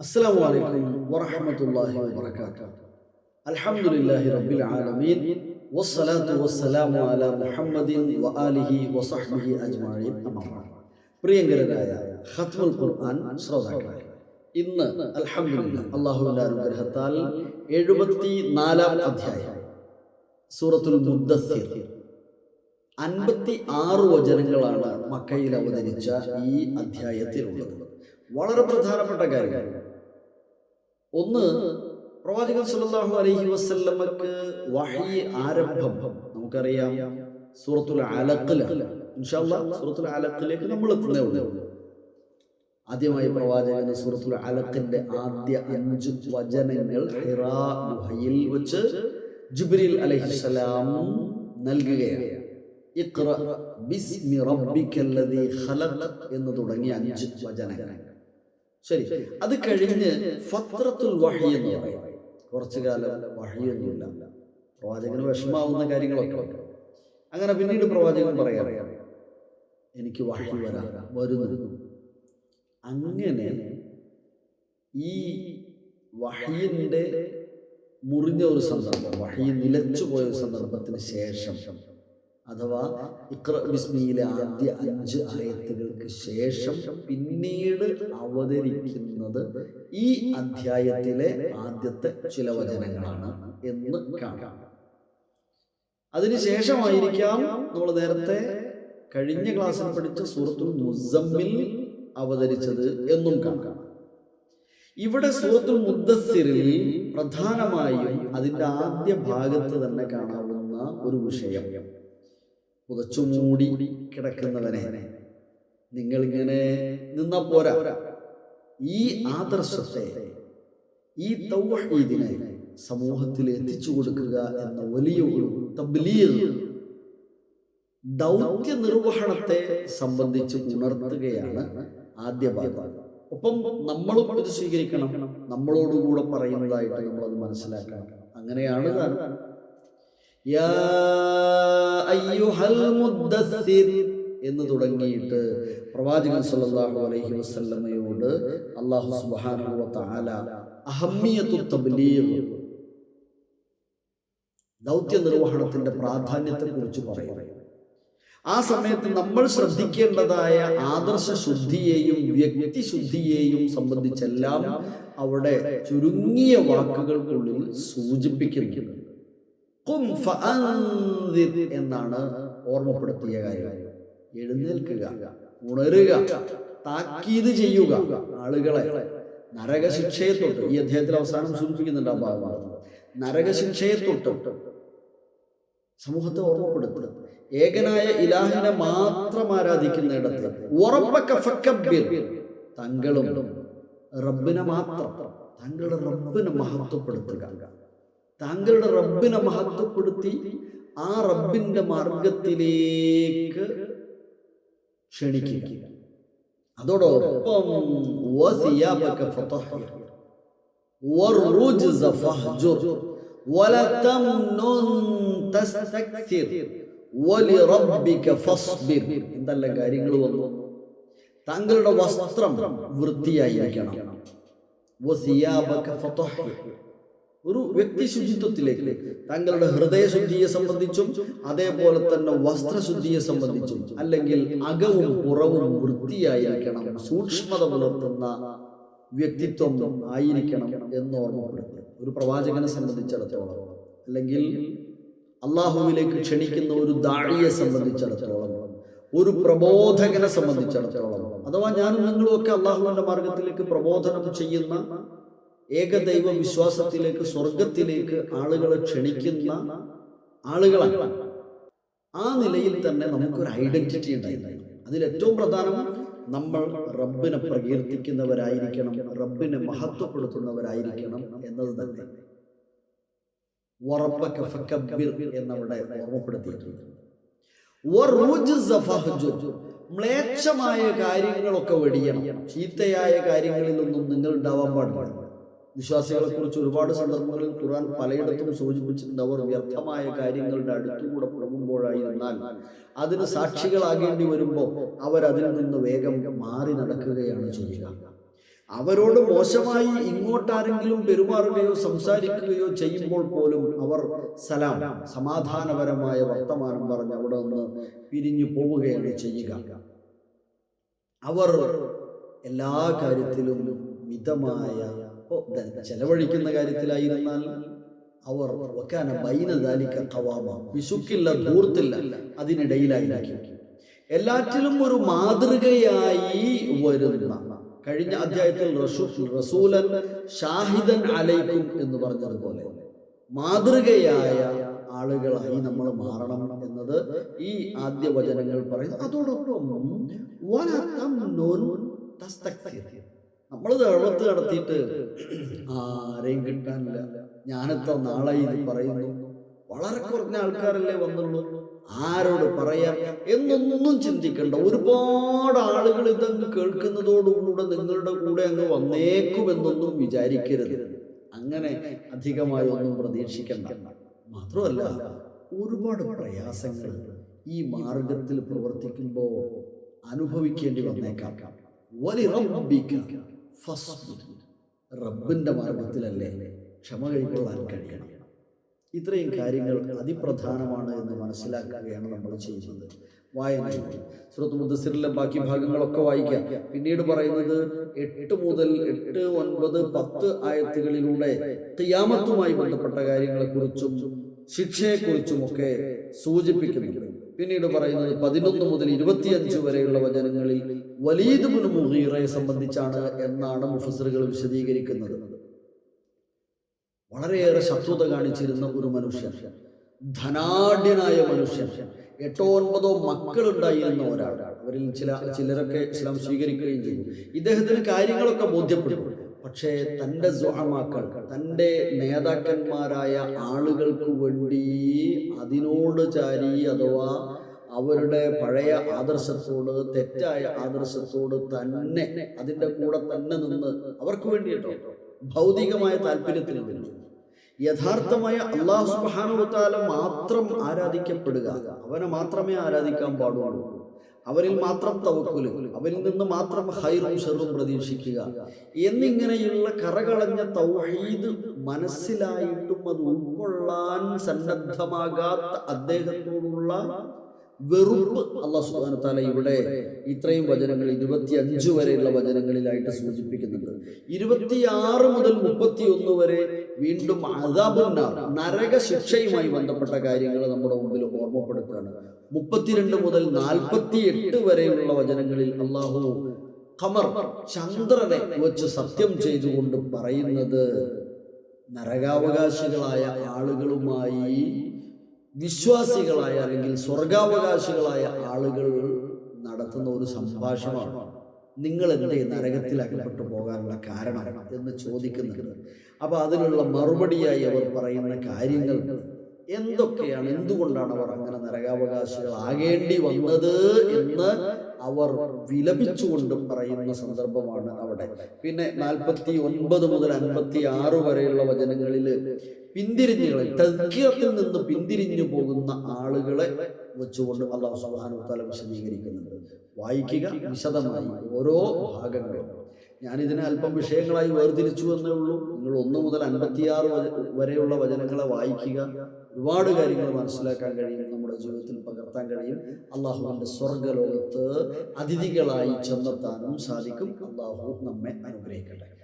السلام عليكم ورحمة الله وبركاته الحمد لله رب العالمين والصلاة والسلام على محمد وآله وصحبه أجمعين أما بعد പ്രിയങ്കരരായ ഖത്മുൽ ഖുർആൻ ശ്രോതാക്കളെ ഇന്ന് അൽഹംദുലില്ല അള്ളാഹുവിൻ്റെ അനുഗ്രഹത്താൽ എഴുപത്തി നാലാം അധ്യായം സൂറത്തുൽ മുദ്ദസ്സിർ അൻപത്തി ആറ് വചനങ്ങളാണ് മക്കയിൽ അവതരിച്ച ഈ അധ്യായത്തിലുള്ളത് വളരെ പ്രധാനപ്പെട്ട കാര്യം ഒന്ന് പ്രവാചകൻ സല്ലല്ലാഹു അലൈഹി വസല്ലമക്ക് വഹി ആരംഭം. നമുക്കറിയാം സൂറത്തുൽ അലഖിലാണ് ഇൻഷാല്ലാ സൂറത്തുൽ അലഖിലേക്ക് നമ്മൾ എത്തുന്നേ ഉള്ളൂ. ആദ്യമായി പ്രവാചകന് സൂറത്തുൽ അലഖിന്റെ ആദ്യ അഞ്ച് വചനങ്ങൾ ഹിറാ ഗുഹയിൽ വെച്ച് ജിബ്രീൽ അലൈഹിസ്സലാം നൽകുകയാണ്. ഇഖ്റ ബിസ്മി റബ്ബിക്കല്ലദീ ഖലഖ് എന്ന് തുടങ്ങിയ അഞ്ച് വചനങ്ങൾ. ശരി. അത് കഴിഞ്ഞ് ഫത്രത്തുൽ വഹി എന്ന് പറയും കുറച്ചു കാലം വഹിയൊന്നുമില്ല. പ്രവാചകന് വിഷമാവുന്ന കാര്യങ്ങളൊക്കെ അങ്ങനെ പിന്നീട് പ്രവാചകൻ പറയാം എനിക്ക് വഹി വരാ വരുന്നു. അങ്ങനെ ഈ വഹിയിന്റെ മുറിഞ്ഞ ഒരു സന്ദർഭം വഹി നിലച്ചു പോയ ഒരു സന്ദർഭത്തിന് ശേഷം അഥവാ ഇക്ര ബിസ്മിയിലെ ആദ്യ അഞ്ച് ആയത്തുകൾക്ക് ശേഷം പിന്നീട് അവതരിക്കുന്നത് ഈ അധ്യായത്തിലെ ആദ്യത്തെ ചില വചനങ്ങളാണ് എന്ന് കാണാം. അതിനുശേഷമായിരിക്കാം നമ്മൾ നേരത്തെ കഴിഞ്ഞ ക്ലാസ്സിൽ പഠിച്ച സൂറത്തുൽ മുസമ്മിൽ അവതരിച്ചത് എന്നും കാണാം. ഇവിടെ സൂറത്തുൽ മുദ്ദസ്സിറിൽ പ്രധാനമായും അതിന്റെ ആദ്യ ഭാഗത്ത് തന്നെ കാണാവുന്ന ഒരു വിഷയം പുതച്ചുമൂടി കിടക്കുന്നവനെ. നിങ്ങളിങ്ങനെ നിന്ന പോരാ. ഈ ആദർശത്തെ ഈ തൗഹീദിനെ സമൂഹത്തിൽ എത്തിച്ചു കൊടുക്കുക എന്ന വലിയ ഒരു തബ്ലീഗ് ദൗത്യ നിർവഹണത്തെ സംബന്ധിച്ച് ഉണർത്തുകയാണ് ആദ്യ ഭാഗം. ഒപ്പം നമ്മളും ഇത് സ്വീകരിക്കണം. നമ്മളോടുകൂടെ പറയുന്നതായിട്ട് നമ്മളത് മനസ്സിലാക്കണം. അങ്ങനെയാണ് എന്ന് തുടങ്ങിയിട്ട് പ്രവാചകൻ സല്ലല്ലാഹു അലൈഹി വസല്ലമയോട് അള്ളാഹു സുബ്ഹാനഹു തബ്ലീഗ് ദൗത്യ നിർവഹണത്തിന്റെ പ്രാധാന്യത്തെ കുറിച്ച് പറയുന്നത് ആ സമയത്ത് നമ്മൾ ശ്രദ്ധിക്കേണ്ടതായ ആദർശ ശുദ്ധിയെയും വ്യക്തി ശുദ്ധിയെയും സംബന്ധിച്ചെല്ലാം അവിടെ ചുരുങ്ങിയ വാക്കുകൾക്കുള്ളിൽ സൂചിപ്പിക്കുന്നുണ്ട്. എന്നാണ് ഓർമ്മപ്പെടുത്തിയ കാര്യം. എഴുന്നേൽക്കുക ഉണരുക താക്കീത് ചെയ്യുക ആളുകളെ. നരകശിക്ഷയെ തൊട്ട് ഈ അദ്ദേഹത്തിൽ അവസാനം സൂചിപ്പിക്കുന്നുണ്ട് ആ ഭാഗം നരകശിക്ഷയെ തൊട്ട് സമൂഹത്തെ ഓർമ്മപ്പെടുത്തുക ഏകനായ ഇലാഹിനെ മാത്രം ആരാധിക്കുന്ന ഇടത്ത് തങ്ങളും റബ്ബിനെ മാത്രം തങ്ങളുടെ റബ്ബിനെ മഹത്വപ്പെടുത്തുക. താങ്കളുടെ റബ്ബിനെ മഹത്വപ്പെടുത്തി ആ റബ്ബിന്റെ മാർഗത്തിലേക്ക് ക്ഷണിക്കുക. അതോടൊപ്പം എന്തെല്ലാം കാര്യങ്ങൾ വന്നു. താങ്കളുടെ വസ്ത്രം വൃത്തിയായിരിക്കണം. ഒരു വ്യക്തി ശുചിത്വത്തിലേക്ക് തങ്ങളുടെ ഹൃദയശുദ്ധിയെ സംബന്ധിച്ചും അതേപോലെ തന്നെ വസ്ത്രശുദ്ധിയെ സംബന്ധിച്ചും അല്ലെങ്കിൽ അകവും പുറവും വൃത്തിയായിരിക്കണം സൂക്ഷ്മത പുലർത്തുന്ന വ്യക്തിത്വം ആയിരിക്കണം എന്ന് ഓർമ്മപ്പെടുത്തി ഒരു പ്രവാചകനെ സംബന്ധിച്ചിടത്തോളം അല്ലെങ്കിൽ അള്ളാഹുവിലേക്ക് ക്ഷണിക്കുന്ന ഒരു ദാഴിയെ സംബന്ധിച്ചിടത്തോളം ഒരു പ്രബോധകനെ സംബന്ധിച്ചിടത്തോളം അഥവാ ഞാനും നിങ്ങളും ഒക്കെ അള്ളാഹുവിന്റെ മാർഗത്തിലേക്ക് പ്രബോധനം ചെയ്യുന്ന ഏകദൈവ വിശ്വാസത്തിലേക്ക് സ്വർഗത്തിലേക്ക് ആളുകളെ ക്ഷണിക്കുന്ന ആളുകളാണ്. ആ നിലയിൽ തന്നെ നമുക്കൊരു ഐഡന്റിറ്റി ഉണ്ടായിരുന്നു അതിൽ ഏറ്റവും പ്രധാനം നമ്മൾ റബ്ബിനെ പ്രകീർത്തിക്കുന്നവരായിരിക്കണം റബ്ബിനെ മഹത്വപ്പെടുത്തുന്നവരായിരിക്കണം എന്നത് തന്നെ. എന്നവിടെ ഓർമ്മപ്പെടുത്തിയിട്ടുണ്ട്. മ്ലേച്ഛമായ കാര്യങ്ങളൊക്കെ വെടിയണം. ചീത്തയായ കാര്യങ്ങളിൽ കാര്യങ്ങളിലൊന്നും നിങ്ങൾ ഉണ്ടാവാൻ പാടില്ല. വിശ്വാസികളെ കുറിച്ച് ഒരുപാട് സന്ദർഭങ്ങളിൽ ഖുർആൻ പലയിടത്തും സൂചിപ്പിച്ചിട്ടുണ്ട്. അവർ വ്യർത്ഥമായ കാര്യങ്ങളുടെ അടുത്തുകൂടെ പോകുമ്പോഴായിരുന്നാൽ അതിന് സാക്ഷികളാകേണ്ടി വരുമ്പോൾ അവരതിൽ നിന്ന് വേഗം മാറി നടക്കുകയാണ് ചെയ്യുക. അവരോട് മോശമായി ഇങ്ങോട്ടാരെങ്കിലും പെരുമാറുകയോ സംസാരിക്കുകയോ ചെയ്യുമ്പോൾ പോലും അവർ സലാം സമാധാനപരമായ വർത്തമാനം പറഞ്ഞ് അവിടെ നിന്ന് പിരിഞ്ഞു പോവുകയാണ് ചെയ്യുക. അവർ എല്ലാ കാര്യത്തിലും മിതമായ ചെലവഴിക്കുന്ന കാര്യത്തിലായിരുന്നാൽ അവർ വക്കാന ബൈന കവാമ വിശുക്കില്ല ദൂർത്തില്ല അതിനിടയിലായിരിക്കും. എല്ലാറ്റിലും ഒരു മാതൃകയായി വരുന്ന കഴിഞ്ഞ അധ്യായത്തിൽ റസൂ- റസൂലൻ ഷാഹിദൻ അലൈക്കും എന്ന് പറഞ്ഞതുപോലെ മാതൃകയായ ആളുകളായി നമ്മൾ മാറണം എന്നത് ഈ ആദ്യ വചനങ്ങൾ പറയുന്നു അതോടൊപ്പം. നമ്മൾ ദഴവത്ത് നടത്തിയിട്ട് ആരെയും കിട്ടാനില്ല. ഞാനെത്ര നാളായി പറയുന്നു? വളരെ കുറഞ്ഞ ആൾക്കാരല്ലേ വന്നുള്ളൂ. ആരോട് പറയാം എന്നൊന്നും ചിന്തിക്കണ്ട. ഒരുപാട് ആളുകൾ ഇതങ്ങ് കേൾക്കുന്നതോടുകൂടെ നിങ്ങളുടെ കൂടെ അങ്ങ് വന്നേക്കുമെന്നൊന്നും വിചാരിക്കരുത്. അങ്ങനെ അധികമായി ഒന്നും പ്രതീക്ഷിക്കണ്ട. മാത്രമല്ല ഒരുപാട് പ്രയാസങ്ങൾ ഈ മാർഗത്തിൽ പ്രവർത്തിക്കുമ്പോൾ അനുഭവിക്കേണ്ടി വന്നേക്കാം. വലിറബ്ബിക റബ്ബിന്റെ മാർഗത്തിലല്ലേ ക്ഷമ കൈക്കൊള്ളാൻ കഴിയണം. ഇത്രയും കാര്യങ്ങൾ അതിപ്രധാനമാണ് എന്ന് മനസ്സിലാക്കുകയാണ് നമ്മൾ ചെയ്യുന്നത്. വായന സുഹൃത്ത് മുദ്ദസിറിലെ ബാക്കി ഭാഗങ്ങളൊക്കെ വായിക്കാം. പിന്നീട് പറയുന്നത് എട്ട് മുതൽ എട്ട് ഒൻപത് പത്ത് ആയത്തുകളിലൂടെ തിയാമത്തുമായി ബന്ധപ്പെട്ട കാര്യങ്ങളെക്കുറിച്ചും ശിക്ഷയെക്കുറിച്ചുമൊക്കെ സൂചിപ്പിക്കുന്നുണ്ട്. പിന്നീട് പറയുന്നത് പതിനൊന്ന് മുതൽ ഇരുപത്തിയഞ്ച് വരെയുള്ള വചനങ്ങളിൽ വലീദ് ബുൻ മുഹീറയെ സംബന്ധിച്ചാണ് എന്നാണ് മുഫസറുകൾ വിശദീകരിക്കുന്നത്. വളരെയേറെ ശത്രുത കാണിച്ചിരുന്ന ഒരു മനുഷ്യൻ ധനാഢ്യനായ മനുഷ്യൻ എട്ടോ ഒൻപതോ മക്കളുണ്ടായിരുന്ന ഒരാൾ. അവരിൽ ചില ചിലരൊക്കെ ഇസ്ലാം സ്വീകരിക്കുകയും ചെയ്തു. ഇദ്ദേഹത്തിന് കാര്യങ്ങളൊക്കെ ബോധ്യപ്പെട്ടു. പക്ഷേ തന്റെ സ്വഹമാക്കൾ തന്റെ നേതാക്കന്മാരായ ആളുകൾക്ക് വേണ്ടി അതിനോട് ചാരി അഥവാ അവരുടെ പഴയ ആദർശത്തോട് തെറ്റായ ആദർശത്തോട് തന്നെ അതിന്റെ കൂടെ തന്നെ നിന്ന് അവർക്ക് വേണ്ടിയിട്ടോ? ഭൗതികമായ താല്പര്യത്തിന് വേണ്ടി യഥാർത്ഥമായ അള്ളാഹു സുബാനുത്താല മാത്രം ആരാധിക്കപ്പെടുക. അവനെ മാത്രമേ ആരാധിക്കാൻ പാടുള്ളൂ. അവരിൽ മാത്രം തവക്കുൽ അവരിൽ നിന്ന് മാത്രം ഹൈറും ഷെറും പ്രതീക്ഷിക്കുക. എന്നിങ്ങനെയുള്ള കറകളഞ്ഞ തൗഹീദ് മനസ്സിലായിട്ടും അത് ഉൾക്കൊള്ളാൻ സന്നദ്ധമാകാത്ത അദ്ദേഹത്തോടുള്ള വെറുപ്പ് അള്ളാഹു സുബാന താല ഇവിടെ ഇത്രയും വചനങ്ങൾ ഇരുപത്തി അഞ്ച് വരെയുള്ള വചനങ്ങളിലായിട്ട് സൂചിപ്പിക്കുന്നുണ്ട്. ഇരുപത്തിയാറ് മുതൽ മുപ്പത്തിയൊന്ന് വരെ വീണ്ടും അദാബുന്നാർ നരക ശിക്ഷയുമായി ബന്ധപ്പെട്ട കാര്യങ്ങൾ നമ്മുടെ മുമ്പിൽ ഓർമ്മപ്പെടുത്തുകയാണ്. മുപ്പത്തിരണ്ട് മുതൽ നാൽപ്പത്തി എട്ട് വരെയുള്ള വചനങ്ങളിൽ അള്ളാഹു ഖമർ ചന്ദ്രനെ വെച്ച് സത്യം ചെയ്തുകൊണ്ട് പറയുന്നത് നരകാവകാശികളായ ആളുകളുമായി വിശ്വാസികളായ അല്ലെങ്കിൽ സ്വർഗാവകാശികളായ ആളുകൾ നടത്തുന്ന ഒരു സംഭാഷണമാണ്. നിങ്ങൾ എന്റെ നരകത്തിൽ അകപ്പെട്ടു പോകാനുള്ള കാരണം എന്ന് ചോദിക്കുന്നുണ്ട്. അപ്പൊ അതിനുള്ള മറുപടിയായി അവർ പറയുന്ന കാര്യങ്ങൾ എന്തൊക്കെയാണ്? എന്തുകൊണ്ടാണ് അവർ അങ്ങനെ നരകാവകാശികളാകേണ്ടി വന്നത് എന്ന് അവർ വിലപിച്ചുകൊണ്ട് പറയുന്ന സന്ദർഭമാണ് അവിടെ. പിന്നെ നാൽപ്പത്തി ഒൻപത് മുതൽ അൻപത്തി ആറ് വരെയുള്ള വചനങ്ങളിൽ പിന്തിരിഞ്ഞുകളെ തദ്ക്കീറത്തിൽ നിന്ന് പിന്തിരിഞ്ഞു പോകുന്ന ആളുകളെ വെച്ചുകൊണ്ട് അള്ളാഹു സുബ്ഹാനഹു തല വിശദീകരിക്കുന്നുണ്ട്. വായിക്കുക വിശദമായി ഓരോ ഭാഗങ്ങളും. ഞാനിതിനെ അല്പം വിഷയങ്ങളായി വേർതിരിച്ചു എന്നേ ഉള്ളൂ. നിങ്ങൾ ഒന്ന് മുതൽ അൻപത്തിയാറ് വരെ- വരെയുള്ള വചനങ്ങളെ വായിക്കുക. ഒരുപാട് കാര്യങ്ങൾ മനസ്സിലാക്കാൻ കഴിയും. നമ്മുടെ ജീവിതത്തിൽ പകർത്താൻ കഴിയും. അള്ളാഹുവിന്റെ സ്വർഗലോകത്ത് അതിഥികളായി ചെന്നെത്താനും സാധിക്കും. അള്ളാഹു നമ്മെ അനുഗ്രഹിക്കട്ടെ.